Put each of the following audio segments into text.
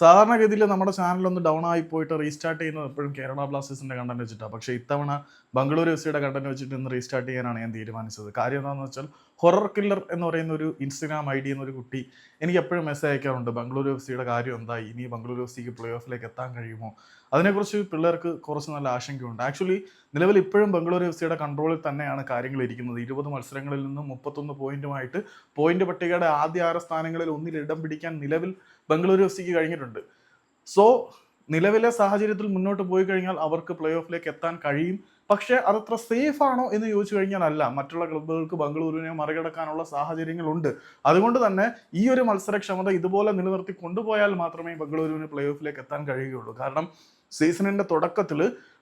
സാധാരണഗതിയിൽ നമ്മുടെ ചാനൽ ഒന്ന് ഡൗൺ ആയി പോയിട്ട് റീസ്റ്റാർട്ട് ചെയ്യുന്നത് എപ്പോഴും കേരള ബ്ലാസ്റ്റേഴ്സിന്റെ കണ്ടന്റ് വെച്ചിട്ടാണ് പക്ഷേ ഇത്തവണ ബംഗളൂരു എഫ് സിയുടെ കണ്ടന്റ് വെച്ചിട്ട് ഇന്ന് റീസ്റ്റാർട്ട് ചെയ്യാനാണ് ഞാൻ തീരുമാനിച്ചത്. കാര്യം എന്താണെന്ന് വെച്ചാൽ ഹൊറർ കില്ലർ എന്ന് പറയുന്ന ഒരു ഇൻസ്റ്റഗ്രാം ഐ ഡി എന്നൊരു കുട്ടി എനിക്ക് എപ്പോഴും മെസ്സേജ് അയക്കാറുണ്ട്. ബംഗളൂരു എഫ് സിയുടെ കാര്യം എന്താ? ഇനി ബംഗളൂരു എഫ് സിക്ക് പ്ലേ ഓഫിലേക്ക് എത്താൻ കഴിയുമോ? അതിനെക്കുറിച്ച് പിള്ളേർക്ക് കുറച്ച് നല്ല ആശങ്കയുണ്ട്. ആക്ച്വലി നിലവിൽ ഇപ്പോഴും ബംഗളൂരു എഫ് സിയുടെ കൺട്രോളിൽ തന്നെയാണ് കാര്യങ്ങൾ ഇരിക്കുന്നത്. ഇരുപത് മത്സരങ്ങളിൽ നിന്നും മുപ്പത്തൊന്ന് പോയിന്റുമായിട്ട് പോയിന്റ് പട്ടികയുടെ ആദ്യ ആറ് സ്ഥാനങ്ങളിൽ ഒന്നിൽ ഇടം പിടിക്കാൻ നിലവിൽ ബംഗളൂരു എഫ് സിക്ക് കഴിഞ്ഞിട്ടുണ്ട്. സോ നിലവിലെ സാഹചര്യത്തിൽ മുന്നോട്ട് പോയി കഴിഞ്ഞാൽ അവർക്ക് പ്ലേ ഓഫിലേക്ക് എത്താൻ കഴിയും. പക്ഷേ അതത്ര സേഫ് ആണോ എന്ന് ചോദിച്ചു കഴിഞ്ഞാൽ അല്ല മറ്റുള്ള ക്ലബ്ബുകൾക്ക് ബംഗളൂരുവിനെ മറികടക്കാനുള്ള സാഹചര്യങ്ങളുണ്ട്. അതുകൊണ്ട് തന്നെ ഈ ഒരു മത്സരക്ഷമത ഇതുപോലെ നിലനിർത്തി കൊണ്ടുപോയാൽ മാത്രമേ ബംഗളൂരുവിന് പ്ലേ ഓഫിലേക്ക് എത്താൻ കഴിയുകയുള്ളൂ. കാരണം സീസണിന്റെ തുടക്കത്തിൽ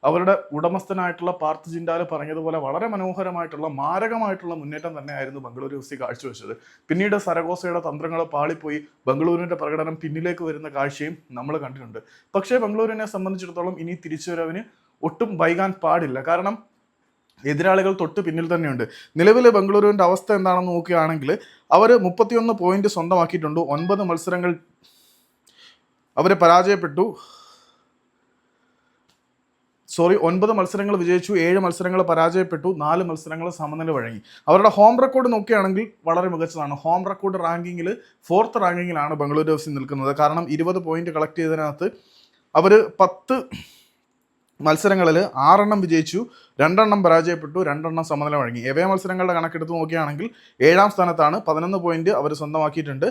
അവരുടെ ഉടമസ്ഥനായിട്ടുള്ള പാർത്ത് ജിൻഡാൽ പറഞ്ഞതുപോലെ വളരെ മനോഹരമായിട്ടുള്ള മാരകമായിട്ടുള്ള മുന്നേറ്റം തന്നെയായിരുന്നു ബംഗളൂരു എഫ് സി കാഴ്ചവെച്ചത്. പിന്നീട് സരഗോസയുടെ തന്ത്രങ്ങൾ പാളിപ്പോയി. ബംഗളൂരുവിന്റെ പ്രകടനം പിന്നിലേക്ക് വരുന്ന കാഴ്ചയും നമ്മൾ കണ്ടിട്ടുണ്ട്. പക്ഷേ ബംഗളൂരുവിനെ സംബന്ധിച്ചിടത്തോളം ഇനി തിരിച്ചുവരവിന് ഒട്ടും വൈകാൻ പാടില്ല. കാരണം എതിരാളികൾ തൊട്ട് പിന്നിൽ തന്നെയുണ്ട്. നിലവിലെ ബംഗളൂരുവിന്റെ അവസ്ഥ എന്താണെന്ന് നോക്കുകയാണെങ്കിൽ അവർ മുപ്പത്തിയൊന്ന് പോയിന്റ് സ്വന്തമാക്കിയിട്ടുണ്ട്. ഒൻപത് മത്സരങ്ങൾ അവരെ പരാജയപ്പെട്ടു. സോറി ഒൻപത് മത്സരങ്ങൾ വിജയിച്ചു. ഏഴ് മത്സരങ്ങൾ പരാജയപ്പെട്ടു. നാല് മത്സരങ്ങൾ സമനില വഴങ്ങി. അവരുടെ ഹോം റെക്കോർഡ് നോക്കുകയാണെങ്കിൽ വളരെ മികച്ചതാണ്. ഹോം റെക്കോർഡ് റാങ്കിങ്ങിൽ ഫോർത്ത് റാങ്കിങ്ങിലാണ് ബംഗളൂരു എഫ് സി നിൽക്കുന്നത്. കാരണം ഇരുപത് പോയിന്റ് കളക്ട് ചെയ്തതിനകത്ത് അവർ പത്ത് മത്സരങ്ങളിൽ ആറെണ്ണം വിജയിച്ചു രണ്ടെണ്ണം പരാജയപ്പെട്ടു രണ്ടെണ്ണം സമനില വഴങ്ങി. എവേ മത്സരങ്ങളുടെ കണക്കെടുത്ത് നോക്കുകയാണെങ്കിൽ ഏഴാം സ്ഥാനത്താണ് പതിനൊന്ന് പോയിന്റ് അവർ സ്വന്തമാക്കിയിട്ടുണ്ട്.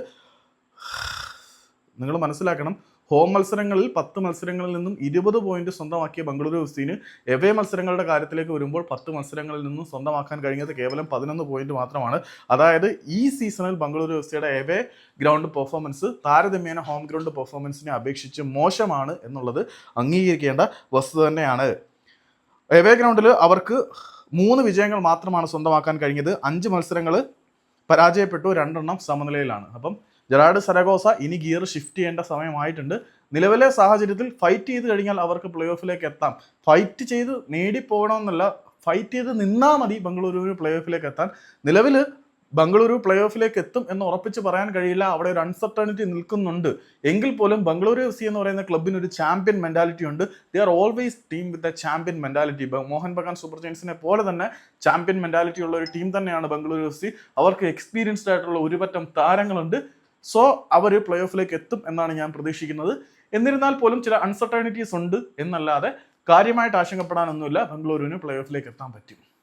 നിങ്ങൾ മനസ്സിലാക്കണം ഹോം മത്സരങ്ങളിൽ പത്ത് മത്സരങ്ങളിൽ നിന്നും ഇരുപത് പോയിന്റ് സ്വന്തമാക്കിയ ബംഗളൂരു എഫ് സിന് എവേ മത്സരങ്ങളുടെ കാര്യത്തിലേക്ക് വരുമ്പോൾ പത്ത് മത്സരങ്ങളിൽ നിന്നും സ്വന്തമാക്കാൻ കഴിഞ്ഞത് കേവലം പതിനൊന്ന് പോയിന്റ് മാത്രമാണ്. അതായത് ഈ സീസണിൽ ബംഗളൂരു എഫ് സിയുടെ എവേ ഗ്രൗണ്ട് പെർഫോമൻസ് താരതമ്യേന ഹോം ഗ്രൗണ്ട് പെർഫോമൻസിനെ അപേക്ഷിച്ച് മോശമാണ് എന്നുള്ളത് അംഗീകരിക്കേണ്ട വസ്തുത തന്നെയാണ്. എവേ ഗ്രൗണ്ടിൽ അവർക്ക് മൂന്ന് വിജയങ്ങൾ മാത്രമാണ് സ്വന്തമാക്കാൻ കഴിഞ്ഞത്. അഞ്ച് മത്സരങ്ങൾ പരാജയപ്പെട്ടു രണ്ടെണ്ണം സമനിലയിലാണ്. അപ്പം ജെറാഡ് സരഗോസ ഇനി ഗിയർ ഷിഫ്റ്റ് ചെയ്യേണ്ട സമയമായിട്ടുണ്ട്. നിലവിലെ സാഹചര്യത്തിൽ ഫൈറ്റ് ചെയ്ത് കഴിഞ്ഞാൽ അവർക്ക് പ്ലേ ഓഫിലേക്ക് എത്താം. ഫൈറ്റ് ചെയ്ത് നേടിപ്പോകണമെന്നല്ല ഫൈറ്റ് ചെയ്ത് നിന്നാൽ മതി ബംഗളൂരുവിന് പ്ലേ ഓഫിലേക്ക് എത്താൻ. നിലവിൽ ബംഗളൂരു പ്ലേ ഓഫിലേക്ക് എത്തും എന്ന് ഉറപ്പിച്ച് പറയാൻ കഴിയില്ല. അവിടെ ഒരു അൺസർട്ടണിറ്റി നിൽക്കുന്നുണ്ട്. എങ്കിൽ പോലും ബംഗളൂരു എഫ് സി എന്ന് പറയുന്ന ക്ലബിന് ഒരു ചാമ്പ്യൻ മെന്റാലിറ്റി ഉണ്ട്. They are always team with a champion mentality Mohun Bagan super ജയൻസിനെ പോലെ തന്നെ ചാമ്പ്യൻ മെന്റാലിറ്റി ഉള്ള ഒരു ടീം തന്നെയാണ് ബംഗളൂരു എഫ് സി അവർക്ക് എക്സ്പീരിയൻസ്ഡ് ആയിട്ടുള്ള ഒരുപറ്റം താരങ്ങളുണ്ട്. സോ അവർ പ്ലേ ഓഫിലേക്ക് എത്തും എന്നാണ് ഞാൻ പ്രതീക്ഷിക്കുന്നത്. എന്നിരുന്നാൽ പോലും ചില അൺസർട്ടേണിറ്റീസ് ഉണ്ട് എന്നല്ലാതെ കാര്യമായിട്ട് ആശങ്കപ്പെടാനൊന്നുമില്ല. ബംഗളൂരുവിന് പ്ലേ ഓഫിലേക്ക് എത്താൻ പറ്റും.